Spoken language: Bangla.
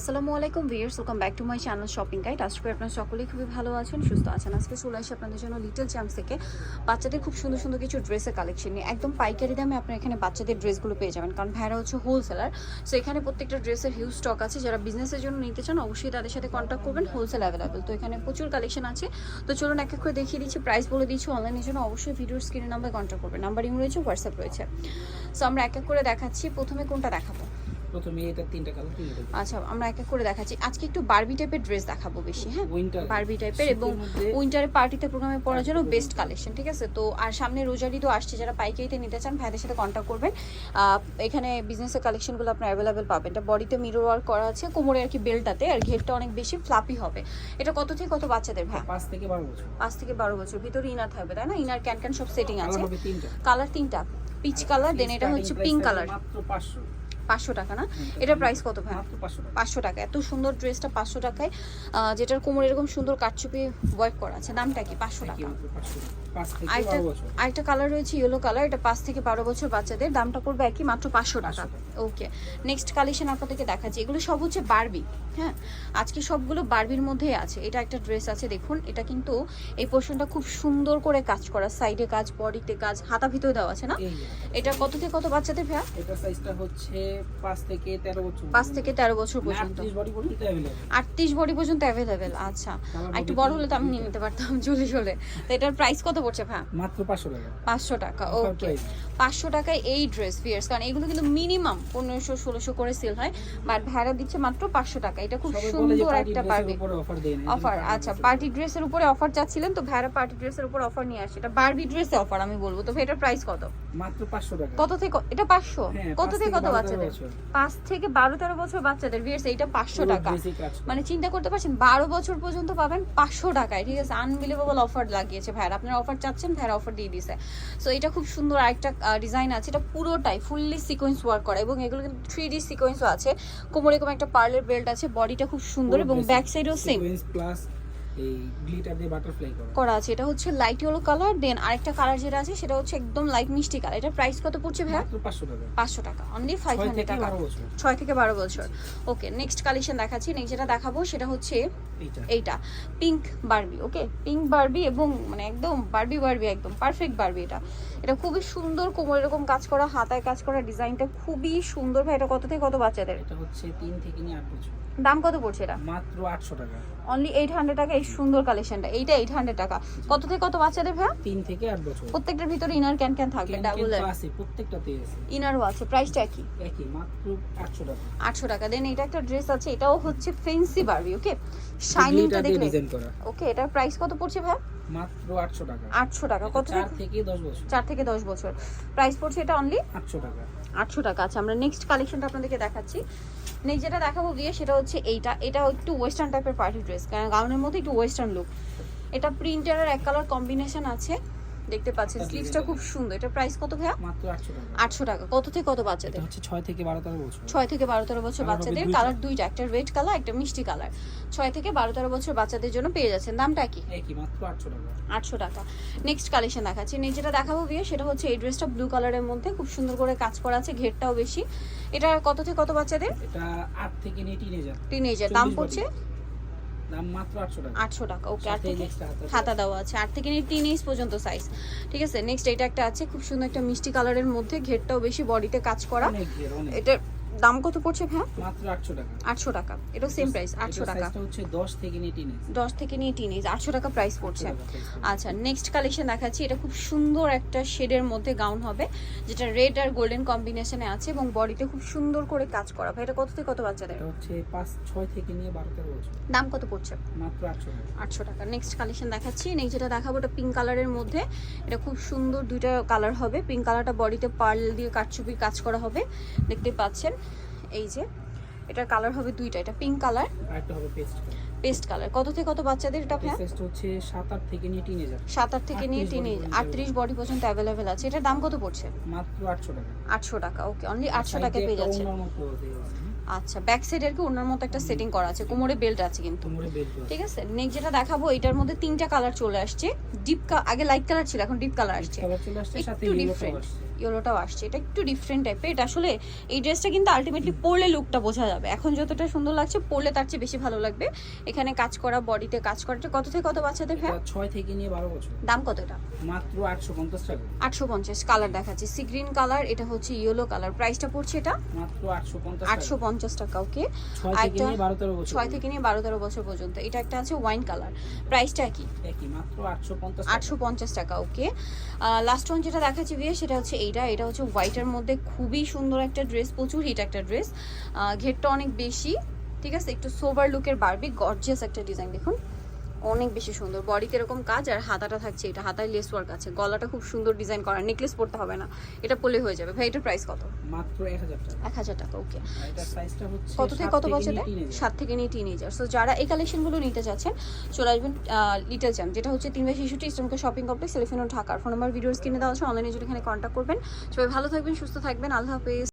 আসসালামু আলাইকুম viewers welcome back to my channel shopping guide আশা করি আপনারা সকলেই খুবই ভালো আছেন, সুস্থ আছেন। আজকে চলে আসি আপনাদের জন্য লিটল চ্যাম্পস থেকে। বাচ্চাদের খুব সুন্দর সুন্দর কিছু ড্রেসের কালেকশন নিয়ে। একদম পাইকারি দামে আপনারা এখানে বাচ্চাদের ড্রেসগুলো পেয়ে যাবেন, কারণ ভাইরা হচ্ছে হোলসেলার সো এখানে প্রত্যেকটা ড্রেসের হিউজ স্টক আছে। যারা বিজনেসের জন্য নিতে চান, অবশ্যই তাদের সাথে কন্ট্যাক্ট করবেন হোলসেল অ্যাভেলেবেল তো, এখানে প্রচুর কালেকশন আছে। তো, চলুন এক এক করে দেখিয়ে দিচ্ছি প্রাইস বলে দিচ্ছি অনলাইনের জন্য। অবশ্যই ভিডিওর স্ক্রিনে নাম্বার কন্ট্যাক্ট করবেন। নাম্বার রয়েছে হোয়াটসঅ্যাপ রয়েছে। সো আমরা এক এক করে দেখাচ্ছি। প্রথমে কোনটা দেখাবো? প্রথমে এটা তিনটা কালার তিনটা আচ্ছা আমরা এক এক করে দেখাচ্ছি। আজকে একটু বারবি টাইপের ড্রেস দেখাবো বেশি হ্যাঁ? বারবি টাইপের এবং উইন্টারে পার্টিতে প্রোগ্রামে পড়ার জন্য বেস্ট কালেকশন ঠিক আছে? তো আর সামনে রোজারি তো আসছে যারা পাইকারিতে নিতে চান ভাইদের সাথে কন্ট্যাক্ট করবেন। এখানে বিজনেসের কালেকশনগুলো আপনার অ্যাভেলেবেল পাবেন। এটা বডিতে মিরর ওয়ার্ক করা আছে কোমরে আর কি বেল্টটাতে আর ঘেরটা অনেক বেশি ফ্লাপি হবে। এটা কত থেকে কত বাচ্চাদের ভাই? পাঁচ থেকে বারো বছর। পাঁচ থেকে বারো বছর। ভিতরে ইনার থাকবে তাই না? ইনার ক্যান ক্যান সব সেটিং আছে। কালার তিনটা। পিচ কালার দেন এটা হচ্ছে পিঙ্ক কালার মাত্র পাঁচশো। পাঁচশো টাকা না? এটা প্রাইস কত ভাই? পাঁচশো টাকা। এত সুন্দর ড্রেসটা পাঁচশো টাকায় যেটার কোমর এরকম সুন্দর কাটচুপি ওয়ার্ক করা আছে দামটা কি? পাঁচশো টাকা। আরেকটা আরেকটা কালার রয়েছে ইয়েলো কালার এটা পাঁচ থেকে বারো বছর বাচ্চাদের। দামটা পড়বে একই মাত্র পাঁচশো টাকা। ওকে নেক্সট কালেকশন আপনাদেরকে দেখাচ্ছি। এগুলো সব হচ্ছে বারবি হ্যাঁ? আজকে সবগুলো বারবির মধ্যেই আছে। এটা একটা ড্রেস আছে দেখুন। এটা কিন্তু এই পোর্শনটা খুব সুন্দর করে কাজ করা। সাইডে কাজ বডিতে কাজ হাতা ভিতরে দেওয়া আছে না? এটা কত থেকে কত বাচ্চাদের ভাইয়া? এটা সাইজটা হচ্ছে থেকে তেরো বছর পাঁচ থেকে তেরো বছর পর্যন্ত। আটত্রিশ বডি পর্যন্ত অ্যাভেলেবল আটত্রিশ বডি পর্যন্ত অ্যাভেলেবেল আচ্ছা। একটু বড় হলে তো আমি নিয়ে নিতে পারতাম তো এটার প্রাইস কত পড়ছে ভাই? মাত্র পাঁচশো টাকা। পাঁচশো টাকা ওকে price। পাঁচশো টাকায় এই ড্রেস ফিয়ার্স কারণ এগুলো কিন্তু মিনিমাম পনেরোশো ষোলোশো করে সেল হয় বাট ভাড়া দিচ্ছে মাত্র পাঁচশো টাকা। এটা খুব সুন্দর একটা পারবে অফার আচ্ছা পার্টি ড্রেসের উপরে। অফার চাচ্ছিলেন তো ভাড়া পার্টি ড্রেসের উপর অফার নিয়ে আসছে এটা বারবি ড্রেসে অফার আমি বলব। তো এটার প্রাইস কত? মাত্র পাঁচশো টাকা। কত থেকে এটা পাঁচশো? হ্যাঁ, কত থেকে কত বাচ্চাদের। পাঁচ থেকে বারো তেরো বছর বাচ্চাদের ভিয়ার্স এইটা পাঁচশো টাকা। মানে চিন্তা করতে পারছেন বারো বছর পর্যন্ত পাবেন পাঁচশো টাকায় ঠিক আছে? আনবিলিভেবল অফার লাগিয়েছে ভাইয়ার। আপনার অফার চাচ্ছেন ভাইয়ার অফার দিয়ে দিছে। সো এটা খুব সুন্দর আরেকটা ডিজাইন আছে। এটা পুরোটাই ফুললি সিকোয়েন্স ওয়ার্ক করা এবং এগুলো কিন্তু থ্রি ডি সিকোয়েন্সও আছে। কোমরে এরকম একটা পার্লের বেল্ট আছে বডিটা খুব সুন্দর এবং ব্যাক সাইডও সেম plus এই গ্লিটার দিয়ে বাটারফ্লাই করা। করা আছে এটা হচ্ছে লাইট ইয়েলো কালার দেন আরেকটা কালার যেটা আছে সেটা হচ্ছে একদম লাইট মিষ্টি কালার এটা প্রাইস কত পড়ছে ভাইয়া? পাঁচশো টাকা। পাঁচশো টাকা অনলি ফাইভ ছয় হান্ড্রেড থেকে টাকা। বারো ছয় থেকে বারো বছর। ওকে নেক্সট কালেকশন দেখাচ্ছি। নেক্সট যেটা দেখাবো সেটা হচ্ছে এইটা। এইটা। Pink Barbie okay pink Barbie এবং মানে একদম বারবি বারবি একদম পারফেক্ট বারবি এটা। এটা খুবই সুন্দর কোমর এরকম কাজ করা হাতায় কাজ করা ডিজাইনটা খুবই সুন্দর ভাই। এটা কত থেকে কত বাচ্চাদের? এটা হচ্ছে তিন থেকে নিয়ে আট বছর। দাম কত পড়ছে এটা? মাত্র আটশো টাকা। অনলি এইট হান্ড্রেড টাকা এই সুন্দর কালেকশনটা এইটা এইট হান্ড্রেড টাকা। কত থেকে কত বাচ্চাদের ভাই তিন থেকে আট বছর। প্রত্যেকটার ভিতরে ইনার ক্যান ক্যান থাকবে ডাবল আছে প্রত্যেকটাতেই আছে। ইনারও আছে প্রাইসটা একই? একই মাত্র আটশো টাকা। আটশো টাকা। দেন এটা একটা ড্রেস আছে এটাও হচ্ছে ফেন্সি বারবি ওকে শাইনিংটা দেখলে? ওকে এটার প্রাইস কত পড়ছে ভাই মাত্র আটশো টাকা। আটশো টাকা। কত চার থেকে? থেকে দশ বছর। চার থেকে দশ বছর। প্রাইস পড়ছে এটা অনলি আটশো টাকা। আটশো টাকা। আছে আমরা নেক্সট কালেকশনটা আপনাদেরকে দেখাচ্ছি। নেক্সট যেটা দেখাবো গিয়ে সেটা হচ্ছে এইটা। এটা একটু ওয়েস্টার্ন টাইপের পার্টি ড্রেস কারণ গাউনের মধ্যে একটু ওয়েস্টার্ন লুক এটা প্রিন্টার আর এক কালার কম্বিনেশন আছে। দেখতে পাচ্ছেন স্লিভসটা খুব সুন্দর। এটা প্রাইস কত ভাইয়া? মাত্র আটশো টাকা। আটশো টাকা। কত থেকে কত এটা বাচ্চাদের হচ্ছে ছয় থেকে বারো তেরো বছর। ছয় থেকে বারো তেরো বছর বাচ্চাদের কালার দুইটা একটা রেড কালার একটা মিষ্টি কালার ছয় থেকে বারো তেরো বছর বাচ্চাদের জন্য পেয়ে যাচ্ছেন। দামটা কি? একই মাত্র আটশো টাকা। আটশো টাকা। নেক্সট কালেকশন দেখাচ্ছি। যেটা দেখাবো বিয়ে সেটা হচ্ছে এই ড্রেসটা ব্লু কালারের মধ্যে। খুব সুন্দর করে কাজ করা আছে ঘেরটাও বেশি। এটা কত থেকে কত বাচ্চাদের? এটা আট থেকে নিয়ে টিনেজার টিনেজার দাম পড়ছে? দাম মাত্র আটশো টাকা। ওকে থেকে হাতা দেওয়া আছে। আট থেকে নিয়ে তিন ইঞ্চ পর্যন্ত সাইজ ঠিক আছে নেক্সট এটা একটা আছে খুব সুন্দর একটা মিষ্টি কালারের মধ্যে ঘেরটাও বেশি বডিতে কাজ করা। এটার দাম কত পড়ছে ভ্যা মাত্র আটশো টাকা। আটশো টাকা। এটাও সেম প্রাইস আটশো এটার টাকা। size টা হচ্ছে দশ থেকে নিয়ে টিনেজ। দশ থেকে নিয়ে তিন ইঞ্চ আটশো টাকা প্রাইস পড়ছে। আচ্ছা নেক্সট কালেকশন দেখাচ্ছি। এটা খুব সুন্দর একটা শেডের মধ্যে গাউন হবে যেটা রেড আর গোল্ডেন কম্বিনেশনে আছে এবং বডিতে খুব সুন্দর করে কাজ করা। ভাই এটা কত থেকে কত বাচ্চাদের? এটা হচ্ছে পাঁচ ছয় থেকে নিয়ে বারো তেরো বছর। দাম কত পড়ছে? মাত্র আটশো টাকা। আটশো টাকা। নেক্সট কালেকশন দেখাচ্ছি। নেক্সট যেটা দেখাবো এটা পিঙ্ক কালারের মধ্যে। এটা খুব সুন্দর দুইটা কালার হবে। পিঙ্ক কালারটা বডিতে পার্ল দিয়ে কাটচুপির কাজ করা হবে। দেখতে পাচ্ছেন। এই যে এটার কালার হবে দুইটা এটা পিঙ্ক কালার আর একটা হবে পেস্ট পেস্ট কালার কত থেকে কত বাচ্চাদের এটা ভ্যা সাইজটা হচ্ছে সাত আট থেকে নিয়ে টিনেজার সাত আট থেকে নিয়ে 38 body আটত্রিশ বডি পর্যন্ত অ্যাভেলেবেল আছে। এটার দাম কত পড়ছে? মাত্র আটশো টাকা। আটশো টাকা ওকে অনলি আটশো Side টাকা দিয়ে পেয়ে যাচ্ছে? আচ্ছা ব্যাক সাইড আর কি ওনার মতো একটা সেটিং করা আছে? কোমরে বেল্ট আছে কিন্তু। কোমরে বেল্ট আছে। ঠিক আছে? নেক্সট যেটা দেখাবো এটার মধ্যে তিনটা কালার চলে আসছে। ডিপ আগে লাইট কালার ছিল এখন ডিপ কালার আসছে। কালার চলে আসছে সাথে একটু ডিফারেন্ট ইয়েলোটাও আসছে। এটা একটু ডিফারেন্ট টাইপের এটা আসলে এই ড্রেসটা কিন্তু আলটিমেটলি পরলে লুকটা বোঝা যাবে। এখন যতটা সুন্দর লাগছে পরলে তার চেয়ে বেশি ভালো লাগবে। এখানে কাজ করা বডিতে কাজ করাটা কত থেকে কত বাচ্চাদের হ্যাঁ ছয় থেকে নিয়ে বারো বছর। দাম কত এটা? মাত্র আটশো পঞ্চাশ টাকা। আটশো পঞ্চাশ কালার দেখাচ্ছি। সি গ্রিন কালার এটা হচ্ছে ইয়েলো কালার প্রাইসটা পড়ছে এটা? মাত্র আটশো পঞ্চাশ টাকা। ওকে ছয় থেকে নিয়ে বারো তেরো বছর ছয় থেকে নিয়ে বারো তেরো বছর পর্যন্ত। এটা একটা আছে ওয়াইন কালার প্রাইসটা কি? মাত্র আটশো পঞ্চাশ টাকা। ওকে লাস্ট ওয়ান যেটা দেখাচ্ছি বিয়ে সেটা হচ্ছে এইটা এটা হচ্ছে হোয়াইটের মধ্যে খুবই সুন্দর একটা ড্রেস প্রচুর হিট একটা ড্রেস ঘেরটা অনেক বেশি, ঠিক আছে? একটু সোভার লুকের বারবি গর্জিয়াস একটা ডিজাইন দেখুন। অনেক বেশি সুন্দর। বডিতে এরকম কাজ আর হাতাটা থাকছে এটা। হাতায় লেস ওয়ার্ক আছে। গলাটা খুব সুন্দর ডিজাইন করা। নেকলেস পরতে হবে না। এটা পরলে হয়ে যাবে। ভাই এটার প্রাইস কত? মাত্র এক হাজার টাকা। এক হাজার টাকা ওকে এটার সাইজটা হচ্ছে কত থেকে কত বছরে নিয়ে teenager। সাত থেকে নিয়ে টিনেজার সো যারা এই কালেকশনগুলো নিতে চাচ্ছেন চলে আসবেন লিটল চ্যাম্প যেটা হচ্ছে তিন বাই শিশুটি ইস্টনকে শপিং কমপ্লেক্স সেলিফিনো ঢাকার ফোন নাম্বার ভিডিওস কিনে দেওয়া আছে অনলাইনে যদি এখানে কন্ট্যাক্ট করবেন। সবাই ভালো থাকবেন সুস্থ থাকবেন। আল্লাহ হাফেজ।